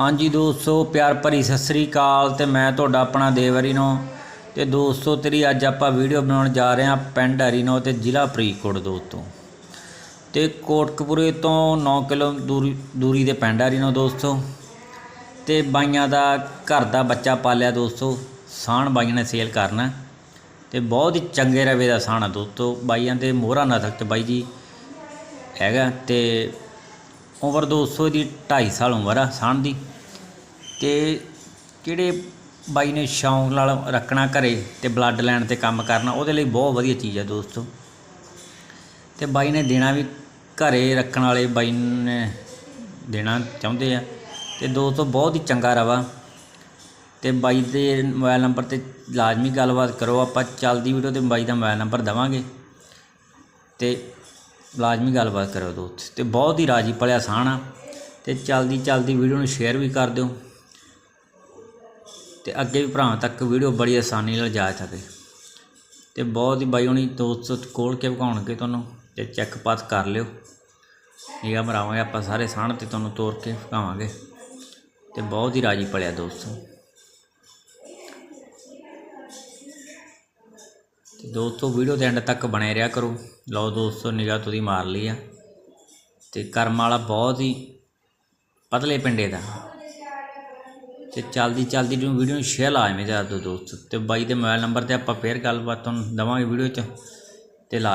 ਹਾਂਜੀ ਦੋਸਤੋ, ਪਿਆਰ ਭਰੀ ਸਤਿ ਸ੍ਰੀ ਅਕਾਲ ਤੇ ਮੈਂ ਤੁਹਾਡਾ ਆਪਣਾ ਦੇਵਰੀਨੋ ਤੇ ਦੋਸਤੋ, ਤੇਰੀ ਅੱਜ ਆਪਾਂ ਵੀਡੀਓ ਬਣਾਉਣ ਜਾ ਰਹੇ ਹਾਂ ਪਿੰਡ ਹਰੀਨੋ ਤੇ ਜ਼ਿਲ੍ਹਾ ਫਰੀਦਕੋਟ ਦੋਸਤੋ। ਤੇ ਕੋਟਕਪੂਰੇ ਤੋਂ 9 ਕਿਲੋ ਦੂਰੀ ਦੂਰੀ ਦੇ ਪਿੰਡ ਹਰੀਨੋ ਦੋਸਤੋ। ਤੇ ਬਾਈਆਂ ਦਾ ਘਰ ਦਾ ਬੱਚਾ ਪਾਲਿਆ ਦੋਸਤੋ ਸਾਣ ਬਾਈਆਂ ਨੇ ਸੇਲ ਕਰਨਾ। ਤੇ ਬਹੁਤ ਹੀ ਚੰਗੇ ਰਵੇ ਦਾ ਸਾਣ ਦੋਸਤੋ, ਬਾਈਆਂ ਦੇ ਮੋਹਰਾ ਨਸਲ ਚ ਬਾਈ ਜੀ ਹੈਗਾ। ਤੇ ਉਮਰ 200 ਦੀ 2.5 ਸਾਲ ਉਮਰ ਆ ਸਾਣ ਦੀ। ਤੇ ਕਿਹੜੇ ਬਾਈ ਨੇ ਸ਼ੌਂਕ ਨਾਲ ਰੱਖਣਾ ਘਰੇ ਤੇ ਬਲੱਡ ਲੈਣ ਤੇ ਕੰਮ ਕਰਨਾ, ਉਹਦੇ ਲਈ ਬਹੁਤ ਵਧੀਆ ਚੀਜ਼ ਆ ਦੋਸਤੋ। ਤੇ ਬਾਈ ਨੇ ਦੇਣਾ ਵੀ ਘਰੇ ਰੱਖਣ ਵਾਲੇ ਬਾਈ ਨੇ ਦੇਣਾ ਚਾਹੁੰਦੇ ਆ। ਤੇ ਦੋਸਤੋ, ਬਹੁਤ ਹੀ ਚੰਗਾ ਰਵਾ। ਤੇ ਬਾਈ ਦੇ ਮੋਬਾਈਲ ਨੰਬਰ ਤੇ ਲਾਜ਼ਮੀ ਗੱਲਬਾਤ ਕਰੋ, ਆਪਾਂ ਚੱਲਦੀ ਵੀਡੀਓ ਤੇ ਬਾਈ ਦਾ ਮੋਬਾਈਲ ਨੰਬਰ ਦਵਾਂਗੇ। ਤੇ ਲਾਜ਼ਮੀ ਗੱਲਬਾਤ ਕਰੋ ਦੋਸਤ। ਤੇ ਬਹੁਤ ਹੀ ਰਾਜੀ ਪਲਿਆ ਸਾਣ ਆ। ਤੇ ਚੱਲਦੀ ਚੱਲਦੀ ਵੀਡੀਓ ਨੂੰ ਸ਼ੇਅਰ ਵੀ ਕਰ ਦਿਓ। ਤੇ ਅੱਗੇ ਵੀ ਭਰਾਵਾਂ ਤੱਕ ਵੀਡੀਓ ਬੜੀ ਆਸਾਨੀ ਨਾਲ ਜਾ ਸਕੇ। ਤੇ ਬਹੁਤ ਹੀ ਬਾਈ ਹੁਣੀ ਦੋਸਤ ਖੋਲ ਕੇ ਵਿਖਾਉਣਗੇ ਤੁਹਾਨੂੰ ਤੇ ਚੈੱਕ ਪਾਤ ਕਰ ਲਿਓ। ਨਿਗਾ ਮਰਾਵਾਂਗੇ ਆਪਾਂ ਸਾਰੇ ਸਾਣ ਤੇ ਤੁਹਾਨੂੰ ਤੋਰ ਕੇ ਵਿਖਾਵਾਂਗੇ ਤੇ ਬਹੁਤ ਹੀ ਰਾਜੀ ਪਲਿਆ ਦੋਸਤੋ। ਤੇ ਦੋਸਤੋ, ਵੀਡੀਓ ਦੇ ਐਂਡ ਤੱਕ ਬਣੇ ਰਿਹਾ ਕਰੋ। ਲਓ ਦੋਸਤੋ, ਨਿਗਾਹ ਤੁਸੀਂ ਮਾਰ ਲਈ ਆ। ਤੇ ਕਰਮ ਵਾਲਾ ਬਹੁਤ ਹੀ ਪਤਲੇ ਪਿੰਡੇ ਦਾ। ਤੇ ਚੱਲਦੀ ਚੱਲਦੀ ਨੂੰ ਵੀਡੀਓ ਨੂੰ ਸ਼ੇਅਰ ਲਾਜ਼ਮੀ ਕਰ ਦਿਓ ਦੋਸਤ। ਤੇ ਬਾਈ ਦੇ ਮੋਬਾਈਲ ਨੰਬਰ ਤੇ ਆਪਾਂ ਫੇਰ ਗੱਲਬਾਤ ਤੁਹਾਨੂੰ ਦਵਾਂਗੇ ਵੀਡੀਓ 'ਚ। ਤੇ ਲਾ